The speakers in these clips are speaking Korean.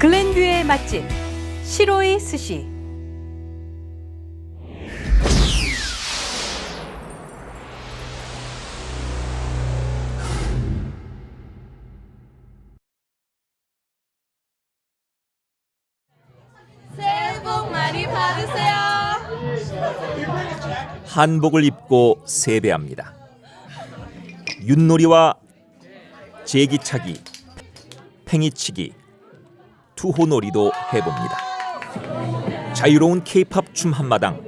글렌뷰의 맛집 시로이 스시 새해 복 많이 받으세요. 한복을 입고 세배합니다. 윷놀이와 제기차기, 팽이치기, 투호놀이도 해봅니다. 자유로운 케이팝 춤 한마당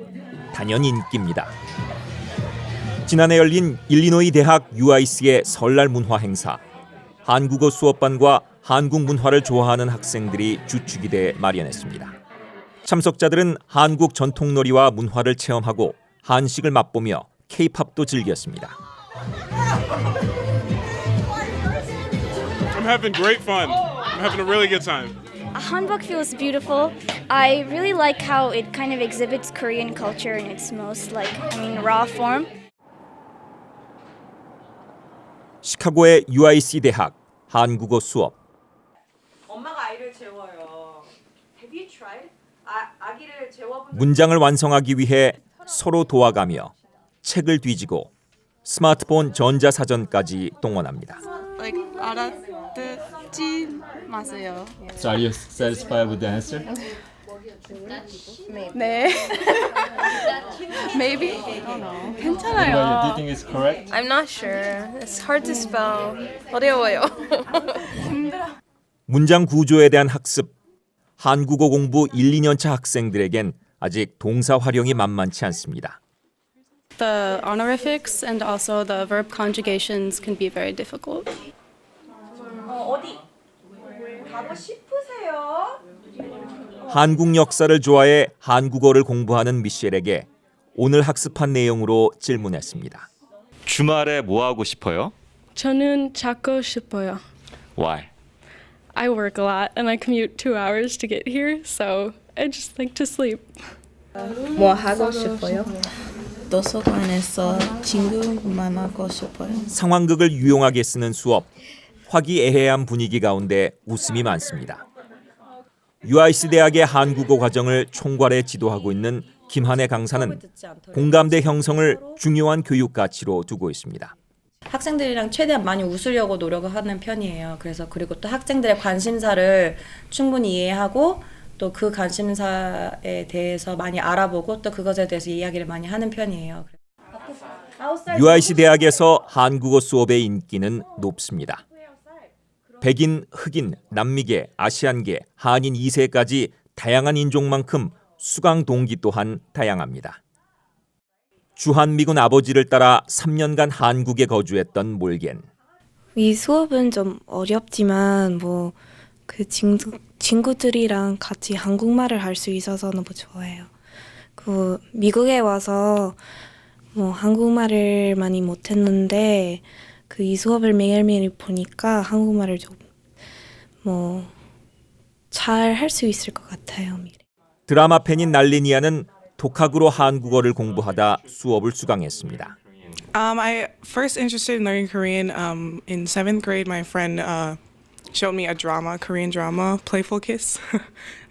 단연 인기입니다. 지난해 열린 일리노이 대학 UIC의 설날 문화 행사 한국어 수업반과 한국 문화를 좋아하는 학생들이 주축이 마련했습니다. 참석자들은 한국 전통놀이와 문화를 체험하고 한식을 맛보며 케이팝도 즐겼습니다. I'm having great fun. I'm having a really good time. Hanbok feels beautiful. I really like how it kind of exhibits Korean culture in its most like I mean raw form. 시카고의 UIC 대학 한국어 수업 엄마가 아이를 재워요. Have you tried? 아, 아기를 재워본 문장을 완성하기 위해 서로 도와가며 책을 뒤지고 스마트폰 전자사전까지 동원합니다. Like 알아 듣지 마세요. So are you satisfied with the answer? 네. Maybe. I don't know. Well, do 괜찮아요. you think it's correct? I'm not sure. It's hard to spell. 어려워요. 문장 구조에 대한 학습 한국어 공부 1, 2년 차 학생들에겐 아직 동사 활용이 만만치 않습니다. The honorifics and also the verb conjugations can be very difficult. 어, 어디? 가고 싶으세요? 한국 역사를 좋아해 한국어를 공부하는 미셸에게 오늘 학습한 내용으로 질문했습니다. 주말에 뭐 하고 싶어요? 저는 자고 싶어요. Why? I work a lot and I commute two hours to get here, so I just like to sleep. 뭐 하고 싶어요? 도서관에서 친구 만나고 싶어요. 상황극을 유용하게 쓰는 수업, 화기애애한 분위기 가운데 웃음이 많습니다. UIC 대학의 한국어 과정을 총괄해 지도하고 있는 김한혜 강사는 공감대 형성을 중요한 교육 가치로 두고 있습니다. 학생들이랑 최대한 많이 웃으려고 노력을 하는 편이에요. 그래서 그리고 또 학생들의 관심사를 충분히 이해하고 또 그 관심사에 대해서 많이 알아보고 또 그것에 대해서 이야기를 많이 하는 편이에요. UIC 대학에서 한국어 수업의 인기는 높습니다. 백인, 흑인, 남미계, 아시안계, 한인 2세까지 다양한 인종만큼 수강 동기 또한 다양합니다. 주한미군 아버지를 따라 3년간 한국에 거주했던 몰겐. 이 수업은 좀 어렵지만 뭐 그 친구 친구들이랑 같이 한국말을 할 수 있어서 너무 좋아요. 그 미국에 와서 뭐 한국말을 많이 못했는데 그 이 수업을 매일매일 보니까 한국말을 좀뭐 잘 할 수 있을 것 같아요. 미래. 드라마 팬인 날리니아는 독학으로 한국어를 공부하다 수업을 수강했습니다. Um, I first interested in learning Korean um, in seventh grade. My friend uh, showed me a drama, Korean drama, Playful Kiss,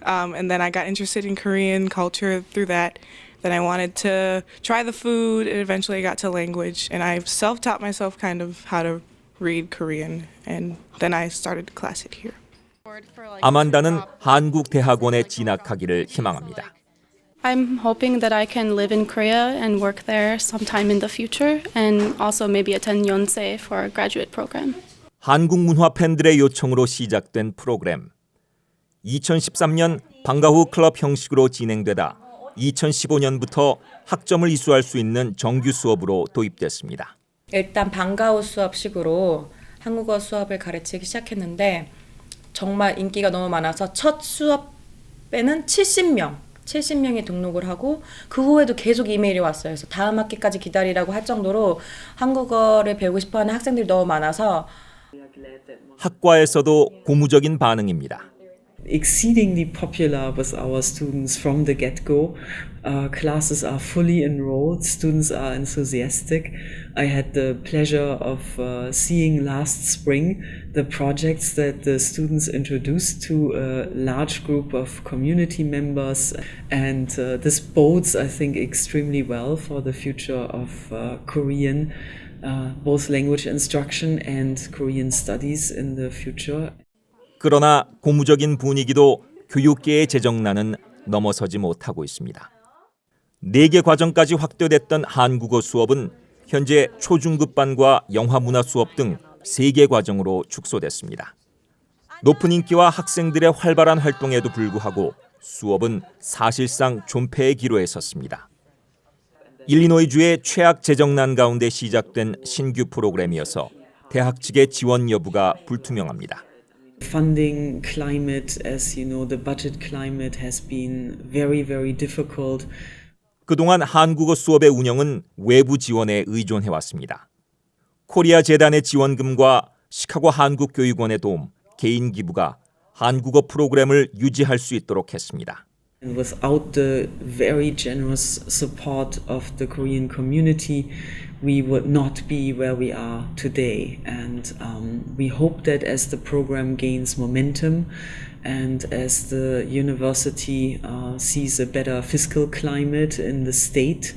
um, and then I got interested in Korean culture through that. Then I wanted to try the food, and eventually I got to language, and I self-taught myself kind of how to read Korean, and then I started class it here. 아만다는 한국 대학원에 진학하기를 희망합니다. I'm hoping that I can live in Korea and work there sometime in the future and also maybe attend Yonsei for a graduate program. 한국 문화 팬들의 요청으로 시작된 프로그램. 2013년 방과 후 클럽 형식으로 진행되다 2015년부터 학점을 이수할 수 있는 정규 수업으로 도입됐습니다. 일단 방과후 수업식으로 한국어 수업을 가르치기 시작했는데 정말 인기가 너무 많아서 첫 수업에는 70명, 70명이 등록을 하고 그 후에도 계속 이메일이 왔어요. 그래서 다음 학기까지 기다리라고 할 정도로 한국어를 배우고 싶어하는 학생들이 너무 많아서 학과에서도 고무적인 반응입니다. Exceedingly popular with our students from the get go. Uh, classes are fully enrolled, students are enthusiastic. I had the pleasure of uh, seeing last spring the projects that the students introduced to a large group of community members, and uh, this bodes, I think, extremely well for the future of uh, Korean. Uh, both language instruction and Korean studies in the future. 그러나 고무적인 분위기도 교육계의 재정난은 넘어서지 못하고 있습니다. 네개 과정까지 확대됐던 한국어 수업은 현재 초중급반과 영화문화 수업 등세개 과정으로 축소됐습니다. 높은 인기와 학생들의 활발한 활동에도 불구하고 수업은 사실상 존폐의 기로에 섰습니다. 일리노이주의 최악 재정난 가운데 시작된 신규 프로그램이어서 대학 측의 지원 여부가 불투명합니다. Funding climate, as you know, the budget climate has been very, very difficult. 그동안 한국어 수업의 운영은 외부 지원에 의존해 왔습니다. 코리아 재단의 지원금과 시카고 한국교육원의 도움, 개인 기부가 한국어 프로그램을 유지할 수 있도록 했습니다. And without the very generous support of the Korean community, we would not be where we are today. And um, we hope that as the program gains momentum and as the university uh, sees a better fiscal climate in the state,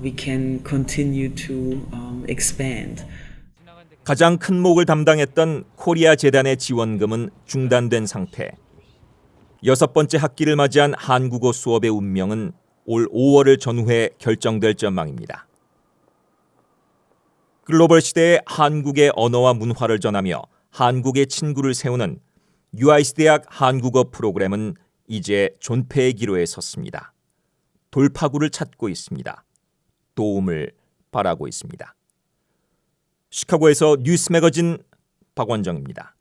we can continue to um, expand. 가장 큰 몫을 담당했던 코리아 재단의 지원금은 중단된 상태. 여섯 번째 학기를 맞이한 한국어 수업의 운명은 올 5월을 전후해 결정될 전망입니다. 글로벌 시대의 한국의 언어와 문화를 전하며 한국의 친구를 세우는 UIC 대학 한국어 프로그램은 이제 존폐의 기로에 섰습니다. 돌파구를 찾고 있습니다. 도움을 바라고 있습니다. 시카고에서 뉴스 매거진 박원정입니다.